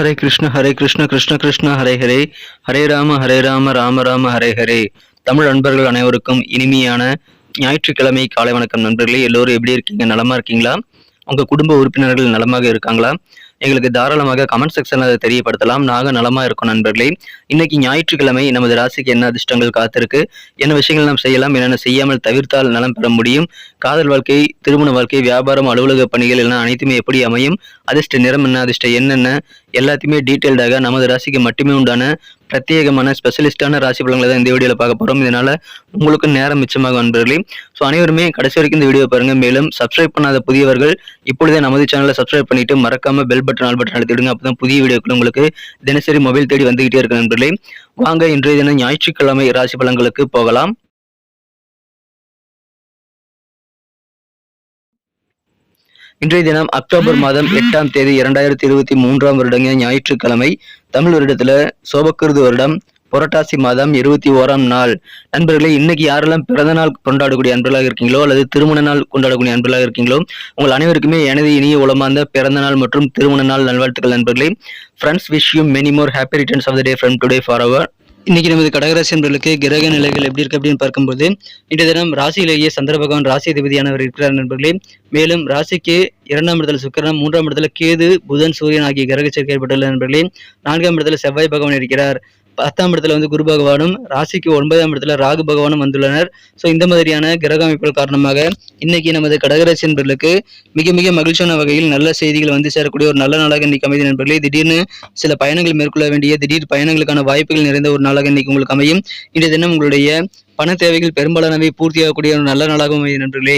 ஹரே கிருஷ்ண ஹரே கிருஷ்ண கிருஷ்ண கிருஷ்ண ஹரே ஹரே. ஹரே ராம ஹரே ராம ராம ராம ஹரே ஹரே. தமிழ் நண்பர்கள் அனைவருக்கும் இனிமையான ஞாயிற்றுக்கிழமை காலை வணக்கம் நண்பர்களே. எல்லோரும் எப்படி இருக்கீங்க? நலமா இருக்கீங்களா? உங்க குடும்ப உறுப்பினர்கள் நலமாக இருக்காங்களா? எங்களுக்கு தாராளமாக கமெண்ட் செக்ஷன்ல அதை தெரியப்படுத்தலாம். நாங்கள் நலமா இருக்கோம் நண்பர்களே. இன்னைக்கு ஞாயிற்றுக்கிழமை நமது ராசிக்கு என்ன அதிர்ஷ்டங்கள் காத்திருக்கு? என்ன விஷயங்கள் நாம் செய்யலாம்? என்னென்ன செய்யாமல் தவிர்த்தால் நலம் பெற முடியும்? காதல் வாழ்க்கை திருமண வாழ்க்கை வியாபாரம் அலுவலக பணிகள் எல்லாம் அனைத்துமே எப்படி அமையும்? அதிர்ஷ்ட நிறம் என்ன? அதிர்ஷ்ட என்னென்ன எல்லாத்தையுமே டீட்டெயில்டாக நமது ராசிக்கு மட்டுமே உண்டான பிரத்யேகமான ஸ்பெஷலிஸ்டான ராசி பலன்களை தான் இந்த வீடியோவில் பார்க்க போகிறோம் இதனால் உங்களுக்கு நேரம் மிச்சமாக நண்பர்களே ஸோ அனைவருமே கடைசி வரைக்கும் இந்த வீடியோ பாருங்கள் மேலும் சப்ஸ்கிரைப் பண்ணாத புதியவர்கள் இப்பொழுதே நமது சேனலை சப்ஸ்கிரைப் பண்ணிட்டு மறக்காம பெல் பட்டன் ஆல் பட்டன் அழுத்திடுங்க. அப்பதான் புதிய வீடியோக்கள் உங்களுக்கு தினசரி மொபைல் தேடி வந்துகிட்டே இருக்கு நண்பர்களே வாங்க இன்றைய தினம் ஞாயிற்றுக்கிழமை ராசி பலன்களுக்கு போகலாம். இன்றைய தினம் அக்டோபர் மாதம் எட்டாம் தேதி இரண்டாயிரத்தி இருபத்தி மூன்றாம் வருடங்க ஞாயிற்றுக்கிழமை தமிழ் வருடத்துல சோபக்கிருது வருடம் புரட்டாசி மாதம் இருபத்தி ஓராம் நாள். நண்பர்களே இன்னைக்கு யாரெல்லாம் பிறந்த நாள் கொண்டாடக்கூடிய அன்பர்களாக இருக்கீங்களோ அல்லது திருமண நாள் கொண்டாடக்கூடிய அன்பர்களாக இருக்கீங்களோ உங்கள் அனைவருக்குமே எனது இனிய உளமார்ந்த பிறந்த நாள் மற்றும் திருமண நாள் நல்வாழ்த்துக்கள் நண்பர்களே. Friends wish you many more happy returns of the day from today for our இன்னைக்கு நமது கடகராசி நண்பர்களுக்கு கிரக நிலைகள் எப்படி இருக்கு அப்படின்னு பார்க்கும்போது இன்றைய தினம் ராசியிலேயே சந்திர பகவான் ராசி அதிபதியானவர் இருக்கிறார் நண்பர்களே. மேலும் ராசிக்கு இரண்டாம் இடத்துல சுக்கரன் மூன்றாம் இடத்துல கேது புதன் சூரியன் ஆகிய கிரக சேர்க்கை ஏற்பட்டுள்ள நண்பர்களே. நான்காம் இடத்துல செவ்வாய் பகவான் இருக்கிறார். பத்தாம் இடத்துல வந்து குரு பகவானும் ராசிக்கு ஒன்பதாம் இடத்துல ராகு பகவானும் வந்துள்ளனர். ஸோ இந்த மாதிரியான கிரக அமைப்புகள் காரணமாக இன்னைக்கு நமது கடகராசி நண்பர்களுக்கு மிக மிக மகிழ்ச்சியான வகையில் நல்ல செய்திகள் வந்து சேரக்கூடிய ஒரு நல்ல நாளாக இன்னைக்கு அமைதி நண்பர்களே. திடீர்னு சில பயணங்கள் மேற்கொள்ள வேண்டிய திடீர் பயணங்களுக்கான வாய்ப்புகள் நிறைந்த ஒரு நாளாக இன்னைக்கு உங்களுக்கு அமையும். இன்றைய தினம் உங்களுடைய பண தேவைகள் பெரும்பாலானவை பூர்த்தியாகக்கூடிய ஒரு நல்ல நாளாகவும் அமையும் நண்பர்களே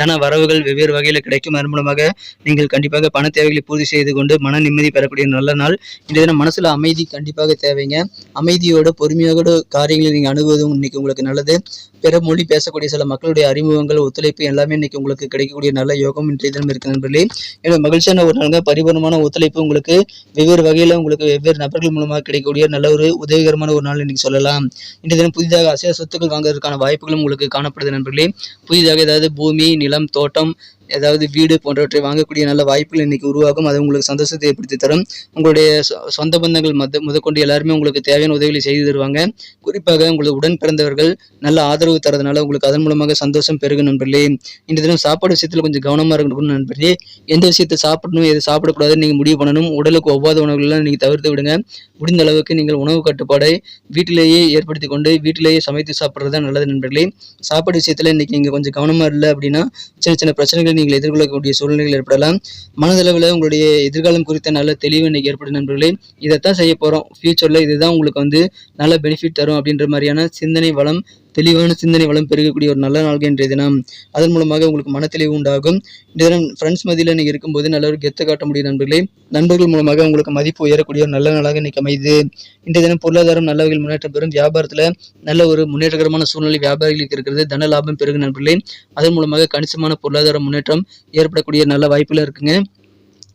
தன வரவுகள் வெவ்வேறு வகையில் கிடைக்கும். அதன் மூலமாக நீங்கள் கண்டிப்பாக பண தேவைகளை பூர்த்தி செய்து கொண்டு மன நிம்மதி பெறக்கூடிய நல்ல நாள். இந்த தினம் மனசுல அமைதி கண்டிப்பாக தேவைங்க. அமைதியோட பொறுமையோட காரியங்களை நீங்கள் அணுகுவதும் இன்னைக்கு உங்களுக்கு நல்லது. பிற மொழி பேசக்கூடிய சில மக்களுடைய அறிமுகங்கள் ஒத்துழைப்பு எல்லாமே இன்னைக்கு உங்களுக்கு கிடைக்கக்கூடிய நல்ல யோகம் இன்றைய தினம் இருக்கு நண்பர்களே. எனவே மகிழ்ச்சியான ஒரு நாளுங்க பரிபூர்ணமான ஒத்துழைப்பு உங்களுக்கு வெவ்வேறு வகையில உங்களுக்கு வெவ்வேறு நபர்கள் மூலமாக கிடைக்கக்கூடிய நல்ல ஒரு உதவிகரமான ஒரு நாள் இன்னைக்கு சொல்லலாம். இன்றைய தினம் புதிதாக அசைய சொத்துக்கள் வாங்க வாங்குறதுக்கான வாய்ப்புகளும் உங்களுக்கு காணப்படுது நண்பர்களே. புதிதாக ஏதாவது பூமி நிலம் தோட்டம் ஏதாவது வீடு போன்றவற்றை வாங்கக்கூடிய நல்ல வாய்ப்புகள் இன்னைக்கு உருவாகும். அது உங்களுக்கு சந்தோஷத்தை ஏற்படுத்தி தரும். உங்களுடைய சொந்த பந்தங்கள் மத முதற்கொண்டு எல்லாருமே உங்களுக்கு தேவையான உதவிகளை செய்து தருவாங்க. குறிப்பாக உங்களுக்கு உடன் பிறந்தவர்கள் நல்ல ஆதரவு தரதுனால உங்களுக்கு அதன் மூலமாக சந்தோஷம் பெருகும் நண்பர்களே. இந்த தினம் சாப்பாடு விஷயத்தில் கொஞ்சம் கவனமாக இருக்கணும் நண்பர்களே. எந்த விஷயத்தை சாப்பிடணும் எது சாப்பிடக்கூடாதுன்னு நீங்கள் முடிவு பண்ணணும். உடலுக்கு ஒவ்வாத உணவுகள்லாம் நீங்கள் தவிர்த்து விடுங்க. முடிந்த அளவுக்கு நீங்கள் உணவு கட்டுப்பாடை வீட்டிலேயே ஏற்படுத்தி கொண்டு வீட்டிலேயே சமைத்து சாப்பிட்றது தான் நல்லது நண்பர்களே. சாப்பாடு விஷயத்தில் இன்னைக்கு நீங்கள் கொஞ்சம் கவனமாக இல்லை அப்படின்னா சின்ன சின்ன பிரச்சனைகள் நீங்கள் எதிர்கொள்ளக்கூடிய சூழ்நிலைகள் ஏற்படலாம். மனதளவில் உங்களுடைய எதிர்காலம் குறித்த நல்ல தெளிவு இன்னைக்கு ஏற்படும் நண்பர்களே. இதைத்தான் செய்ய போகிறோம் ஃபியூச்சரில் இதுதான் உங்களுக்கு வந்து நல்ல பெனிஃபிட் தரும் அப்படின்ற மாதிரியான சிந்தனை வளம் தெளிவான சிந்தனை வளம் பெருகக்கூடிய ஒரு நல்ல நாள் இன்றைய தினம். அதன் மூலமாக உங்களுக்கு மனத்தெளிவு உண்டாகும். இன்றைய தினம் ஃப்ரெண்ட்ஸ் மதியில் நீங்கள் இருக்கும்போது நல்ல ஒரு கெத்த காட்ட முடியும் நண்பர்களே. நண்பர்கள் மூலமாக உங்களுக்கு மதிப்பு உயரக்கூடிய ஒரு நல்ல நாளாக இன்னைக்கு அமைது இன்றைய தினம் பொருளாதாரம் நல்ல வகையில் முன்னேற்றம் பெறும். வியாபாரத்தில் நல்ல ஒரு முன்னேற்றகரமான சூழ்நிலை வியாபாரிகளுக்கு இருக்கிறது. தன லாபம் பெருகும் நண்பர்களே. அதன் மூலமாக கணிசமான பொருளாதார முன்னேற்றம் ஏற்படக்கூடிய நல்ல வாய்ப்புகள் இருக்குங்க.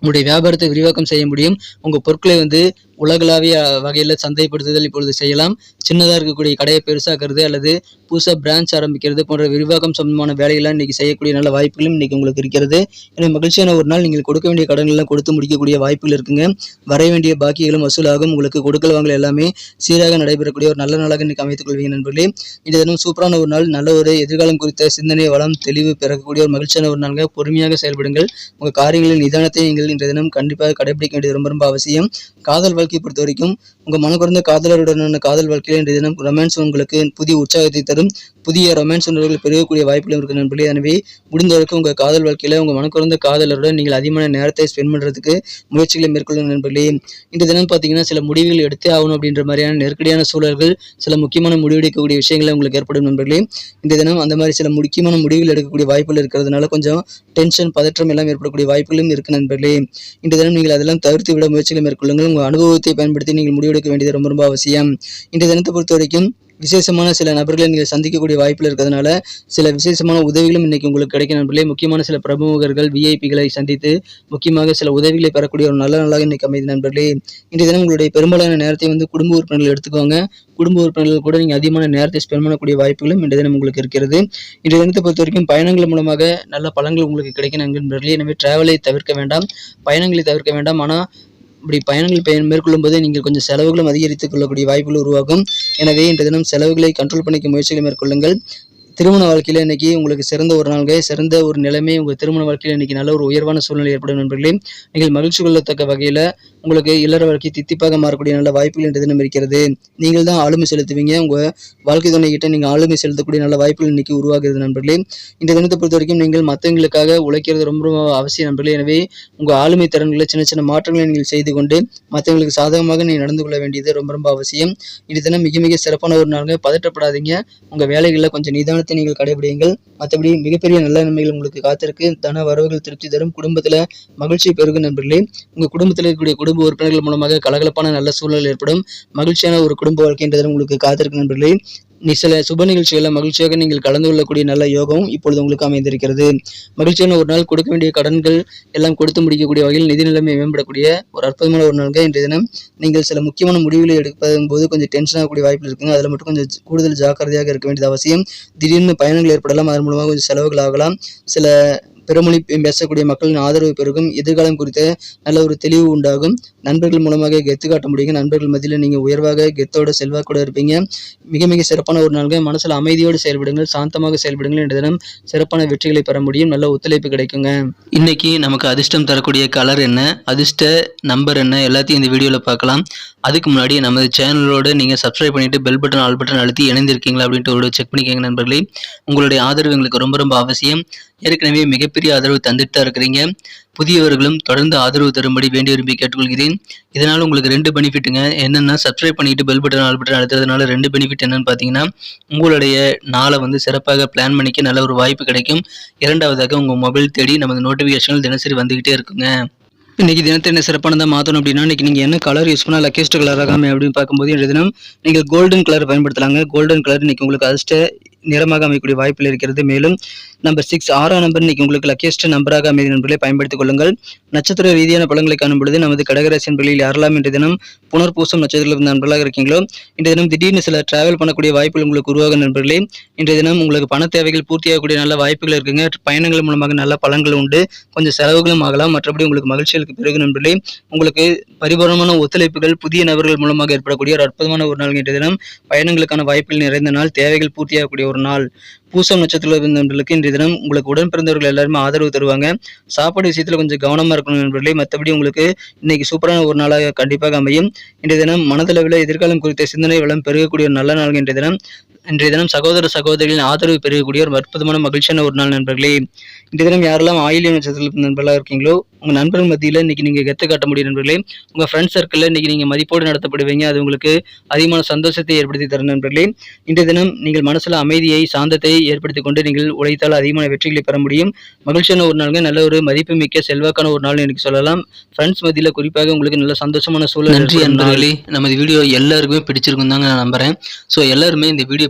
உங்களுடைய வியாபாரத்தை விரிவாக்கம் செய்ய முடியும். உங்கள் பொருட்களை வந்து உலகளாவிய வகையில் சந்தைப்படுத்துதல் இப்பொழுது செய்யலாம். சின்னதாக இருக்கக்கூடிய கடையை பெருசாக்குறது அல்லது புதுசாக பிரான்ச் ஆரம்பிக்கிறது போன்ற விரிவாக்கம் சம்பந்தமான வேலையெல்லாம் இன்றைக்கி செய்யக்கூடிய நல்ல வாய்ப்புகளும் இன்றைக்கி உங்களுக்கு இருக்கிறது. எனவே மகிழ்ச்சியான ஒரு நாள் நீங்கள் கொடுக்க வேண்டிய கடன்கள்லாம் கொடுத்து முடிக்கக்கூடிய வாய்ப்புகள் இருக்குங்க. வர வேண்டிய பாக்கிகளும் வசூலாகும். உங்களுக்கு கொடுக்கல் வாங்கல் எல்லாமே சீராக நடைபெறக்கூடிய ஒரு நல்ல நாளாக இன்றைக்கி அமைத்துக் கொள்வீங்க நண்பர்களே. இந்த தினம் சூப்பரான ஒரு நாள் நல்ல ஒரு எதிர்காலம் குறித்த சிந்தனை வளம் தெளிவு பிறக்கக்கூடிய ஒரு மகிழ்ச்சியான ஒரு நாளாக பொறுமையாக செயல்படுங்கள். உங்கள் காரியங்களின் நிதானத்தை நீங்கள் இன்றைய தினம் கண்டிப்பாக கடைபிடிக்க வேண்டியது ரொம்ப ரொம்ப அவசியம். காதல் வாழ்க்கையை பொறுத்த வரைக்கும் உங்கள் மனக்குறந்த காதலருடனான காதல் வாழ்க்கையில் இன்றைய தினம் ரொமான்ஸ் உங்களுக்கு புதிய உற்சாகத்தை தரும். புதிய ரொமான்ஸ் உணர்வுகள் பெருகக்கூடிய வாய்ப்புகளும் இருக்கு நண்பர்களே. எனவே முடிந்தவரைக்கும் உங்கள் காதல் வாழ்க்கையில் உங்கள் மனக்குறந்த காதலருடன் நீங்கள் அதிகமான நேரத்தை ஸ்பெண்ட் பண்ணுறதுக்கு முயற்சிகளை மேற்கொள்ளும் நண்பர்களே. இந்த தினம் பார்த்தீங்கன்னா சில முடிவுகள் எடுத்தே ஆகணும் அப்படின்ற மாதிரியான நெருக்கடியான சூழல்கள் சில முக்கியமான முடிவெடுக்கக்கூடிய விஷயங்களை உங்களுக்கு ஏற்படும் நண்பர்களே. இந்த தினம் அந்த மாதிரி சில முக்கியமான முடிவுகள் எடுக்கக்கூடிய வாய்ப்புகள் இருக்கிறதுனால கொஞ்சம் டென்ஷன் பதற்றம் எல்லாம் ஏற்படக்கூடிய வாய்ப்புகளும் இருக்கு நண்பர்களே. இந்த தினம் நீங்கள் அதெல்லாம் தவிர்த்து விட முயற்சிகளை மேற்கொள்ளுங்கள். உங்கள் அனுபவத்தை பயன்படுத்தி நீங்கள் முடிவெடுக்க வேண்டியது ரொம்ப ரொம்ப அவசியம். இந்த தினத்தை பொறுத்த வரைக்கும் விசேஷமான சில நபர்களை நீங்கள் சந்திக்கக்கூடிய வாய்ப்பில் இருக்கிறதுனால சில விசேஷமான உதவிகளும் இன்றைக்கி உங்களுக்கு கிடைக்கும் நண்பர்களே. முக்கியமான சில பிரமுகர்கள் விஐபிகளை சந்தித்து முக்கியமாக சில உதவிகளை பெறக்கூடிய ஒரு நல்ல நாளாக இன்றைக்கி அமைதி நண்பர்களே. இன்றைய தினம் உங்களுடைய பெரும்பாலான நேரத்தை வந்து குடும்ப உறுப்பினர்கள் எடுத்துக்கோங்க. குடும்ப உறுப்பினர்கள் கூட நீங்கள் அதிகமான நேரத்தை ஸ்பெண்ட் பண்ணக்கூடிய வாய்ப்புகளும் இன்றைய தினம் உங்களுக்கு இருக்கிறது. இன்றைய தினத்தை பொறுத்த வரைக்கும் பயணங்கள் மூலமாக நல்ல பலன்கள் உங்களுக்கு கிடைக்கும் நண்பர்களே. எனவே டிராவலை தவிர்க்க வேண்டாம். பயணங்களை தவிர்க்க வேண்டாம். ஆனால் இப்படி பயணங்கள் பயன் மேற்கொள்ளும் போது நீங்கள் கொஞ்சம் செலவுகளும் அதிகரித்துக் கொள்ளக்கூடிய வாய்ப்புகள் உருவாகும். எனவே இன்றைய தினம் செலவுகளை கண்ட்ரோல் பண்ணிக்க முயற்சிகளை மேற்கொள்ளுங்கள். திருமண வாழ்க்கையில் இன்னைக்கு உங்களுக்கு சிறந்த ஒரு நாள்க சிறந்த ஒரு நிலைமை உங்கள் திருமண வாழ்க்கையில் இன்னைக்கு நல்ல ஒரு உயர்வான சூழ்நிலை ஏற்படும் நண்பர்களே. நீங்கள் மகிழ்ச்சி கொள்ளத்தக்க வகையில் உங்களுக்கு இல்லற வாழ்க்கை தித்திப்பாக மாறக்கூடிய நல்ல வாய்ப்புகள் என்று தினம் இருக்கிறது. நீங்கள் தான் ஆளுமை செலுத்துவீங்க. உங்கள் வாழ்க்கை துணைக்கிட்ட நீங்கள் ஆளுமை செலுத்தக்கூடிய நல்ல வாய்ப்புகள் இன்னைக்கு உருவாகிறது நண்பர்களே. இந்த தினத்தை பொறுத்த வரைக்கும் நீங்கள் மற்றவங்களுக்காக உழைக்கிறது ரொம்ப ரொம்ப அவசியம் நண்பர்களே. எனவே உங்கள் ஆளுமை திறன்களை சின்ன சின்ன மாற்றங்களை நீங்கள் செய்து கொண்டு மற்றவங்களுக்கு சாதகமாக நீங்கள் நடந்து கொள்ள வேண்டியது ரொம்ப ரொம்ப அவசியம். இது தினம் மிக மிக சிறப்பான ஒரு நாளுங்க. பதற்றப்படாதீங்க உங்கள் வேலைகளில் கொஞ்சம் நிதானத்தை நீங்கள் கடைபிடியுங்கள். மற்றபடி மிகப்பெரிய நல்ல நன்மைகள் உங்களுக்கு காத்திருக்கு. தன வரவுகள் திருப்தி தரும். குடும்பத்துல மகிழ்ச்சி பெருகும் நண்பர்களே. உங்க குடும்பத்தில் இருக்கக்கூடிய குடும்ப உறுப்பினர்கள் மூலமாக கலகலப்பான நல்ல சூழல் ஏற்படும். மகிழ்ச்சியான ஒரு குடும்ப வாழ்க்கைன்றது உங்களுக்கு காத்திருக்கு நண்பர்களே. சில சுப நிகழ்ச்சிகளில் மகிழ்ச்சியாக நீங்கள் கலந்து கொள்ளக்கூடிய நல்ல யோகம் இப்பொழுது உங்களுக்கு அமைந்திருக்கிறது. மகிழ்ச்சியான ஒரு நாள் கொடுக்க வேண்டிய கடன்கள் எல்லாம் கொடுத்து முடிக்கக்கூடிய வகையில் நிதி நிலைமை மேம்படக்கூடிய ஒரு அற்புதமான ஒரு நாள்கள் இன்றைய தினம். நீங்கள் சில முக்கியமான முடிவுகளை எடுப்பதும் போது கொஞ்சம் டென்ஷன் ஆகக்கூடிய வாய்ப்பு இருக்குங்க. அதில் மட்டும் கொஞ்சம் கூடுதல் ஜாக்கிரதையாக இருக்க வேண்டியது அவசியம். திடீர்னு பயணங்கள் ஏற்படலாம். அதன் மூலமாக கொஞ்சம் செலவுகள் ஆகலாம். சில பிறமொழி பேசக்கூடிய மக்களின் ஆதரவு பெருகும். எதிர்காலம் குறித்த நல்ல ஒரு தெளிவு உண்டாகும். நண்பர்கள் மூலமாக கெத்து காட்ட முடியுங்க. நண்பர்கள் மத்தியில் நீங்கள் உயர்வாக கெத்தோட செல்வாக்கூட இருப்பீங்க. மிக மிக சிறப்பான ஒரு நாள்கள் மனசில் அமைதியோடு செயல்படுங்கள். சாந்தமாக செயல்படுங்கள் என்ற தினம் சிறப்பான வெற்றிகளை பெற முடியும். நல்ல ஒத்துழைப்பு கிடைக்குங்க. இன்னைக்கு நமக்கு அதிர்ஷ்டம் தரக்கூடிய கலர் என்ன? அதிர்ஷ்ட நம்பர் என்ன? எல்லாத்தையும் இந்த வீடியோவில் பார்க்கலாம். அதுக்கு முன்னாடி நமது சேனலோடு நீங்கள் சப்ஸ்கிரைப் பண்ணிவிட்டு பெல் பட்டன் ஆல் பட்டன் அழுத்தி இணைந்திருக்கீங்களா அப்படின்ட்டு ஒரு செக் பண்ணிக்கோங்க நண்பர்களே. உங்களுடைய ஆதரவு எங்களுக்கு ரொம்ப ரொம்ப அவசியம். ஏற்கனவே மிகப்பெரிய ஆதரவு தந்துட்டு தான் இருக்கிறீங்க. புதியவர்களும் தொடர்ந்து ஆதரவு தரும்படி வேண்டி விரும்பி கேட்டுக்கொள்கிறேன். இதனால் உங்களுக்கு ரெண்டு பெனிஃபிட்டுங்க. என்னென்னா சப்ஸ்கிரைப் பண்ணிட்டு பெல் பட்டன் ஆல் பட்டன் அழுத்துறதுனால ரெண்டு பெனிஃபிட் என்னன்னு பார்த்தீங்கன்னா உங்களுடைய நாளை வந்து சிறப்பாக பிளான் பண்ணிக்க நல்ல ஒரு வாய்ப்பு கிடைக்கும். இரண்டாவதாக உங்கள் மொபைல் தேடி நமது நோட்டிஃபிகேஷன்கள் தினசரி வந்துக்கிட்டே இருக்குங்க. இன்றைக்கி தினத்தை என்ன சிறப்பானதாக மாற்றணும் அப்படின்னா இன்றைக்கி நீங்கள் என்ன கலர் யூஸ் பண்ணால் லக்கேஸ்ட் கலர் ஆகாமல் அப்படின்னு பார்க்கும்போது இன்றைய தினம் நீங்கள் கோல்டன் கலர் பயன்படுத்தலாங்க. கோல்டன் கலர் இன்னைக்கு உங்களுக்கு அதிர்ஷ்ட நிறமாக அமையக்கூடிய வாய்ப்பில் இருக்கிறது. மேலும் நம்பர் சிக்ஸ் ஆறாம் நம்பர் இன்னைக்கு உங்களுக்கு லக்கியஸ்ட் நம்பராக அமைதி நண்பர்களை பயன்படுத்திக் கொள்ளுங்கள். நட்சத்திர ரீதியான பலன்களை காணும் பொழுது நமது கடகராசி நண்பர்களில் யாரெல்லாம் இன்றைய தினம் புனர்பூசம் நட்சத்திரத்தில் நண்பர்களாக இருக்கீங்களோ இன்றைய தினம் திடீர்னு சில டிராவல் பண்ணக்கூடிய வாய்ப்புகள் உங்களுக்கு உருவாகும் நண்பர்களே இன்றைய தினம் உங்களுக்கு பண தேவைகள் பூர்த்தியாகக்கூடிய நல்ல வாய்ப்புகள் இருக்குங்க. பயணங்கள் மூலமாக நல்ல பலன்கள் உண்டு. கொஞ்சம் செலவுகளும் ஆகலாம். மற்றபடி உங்களுக்கு மகிழ்ச்சிகளுக்கு பிறகு நண்பர்களே உங்களுக்கு பரிபூர்ணமான ஒத்துழைப்புகள் புதிய நபர்கள் மூலமாக ஏற்படக்கூடிய ஒரு அற்புதமான ஒரு நாள் இன்றைய தினம். பயணங்களுக்கான வாய்ப்புகள் நிறைந்த நாள். தேவைகள் பூர்த்தியாகக்கூடிய ஒரு நாள் பூசம் நட்சத்திரத்தில் இருந்தவர்களுக்கு இன்றைய தினம் உங்களுக்கு உடன் பிறந்தவர்கள் எல்லாருமே ஆதரவு தருவாங்க. சாப்பாடு விஷயத்தில் கொஞ்சம் கவனமாக இருக்கணும் நண்பர்களே. மற்றபடி உங்களுக்கு இன்னைக்கு சூப்பரான ஒரு நாளாக கண்டிப்பாக அமையும். இன்றைய தினம் மனதளவில் எதிர்காலம் குறித்த சிந்தனை வளம் பெருகக்கூடிய ஒரு நல்ல நாள் இன்றைய தினம் இன்றைய தினம் சகோதர சகோதரிகளின் ஆதரவு பெறக்கூடிய ஒரு அற்புதமான மகிழ்ச்சியான ஒரு நாள் நண்பர்களே. இன்றைய தினம் யாரெல்லாம் ஆயிலிய நட்சத்திரத்தில் நண்பர்களாக இருக்கீங்களோ உங்கள் நண்பர்கள் மத்தியில் இன்னைக்கு நீங்கள் கெத்து காட்ட முடியும் நண்பர்களே. உங்கள் ஃப்ரெண்ட்ஸ் சர்க்கிளில் இன்னைக்கு நீங்கள் மதிப்போடு நடத்தப்படுவீங்க. அது உங்களுக்கு அதிகமான சந்தோஷத்தை ஏற்படுத்தி தரும் நண்பர்களே. இன்றைய தினம் நீங்கள் மனசில் அமைதியை சாந்தத்தை ஏற்படுத்தி கொண்டு நீங்கள் உழைத்தால் அதிகமான வெற்றிகளை பெற முடியும். மகிழ்ச்சியான ஒரு நாளுங்க நல்ல ஒரு மதிப்புமிக்க செல்வாக்கான ஒரு நாள் எனக்கு சொல்லலாம். ஃப்ரெண்ட்ஸ் மத்தியில் குறிப்பாக உங்களுக்கு நல்ல சந்தோஷமான சூழல் நன்றி நண்பர்களே. நமது வீடியோ எல்லாருக்குமே பிடிச்சிருக்கும் தாங்க நான் நம்புறேன். ஸோ எல்லாருமே இந்த வீடியோ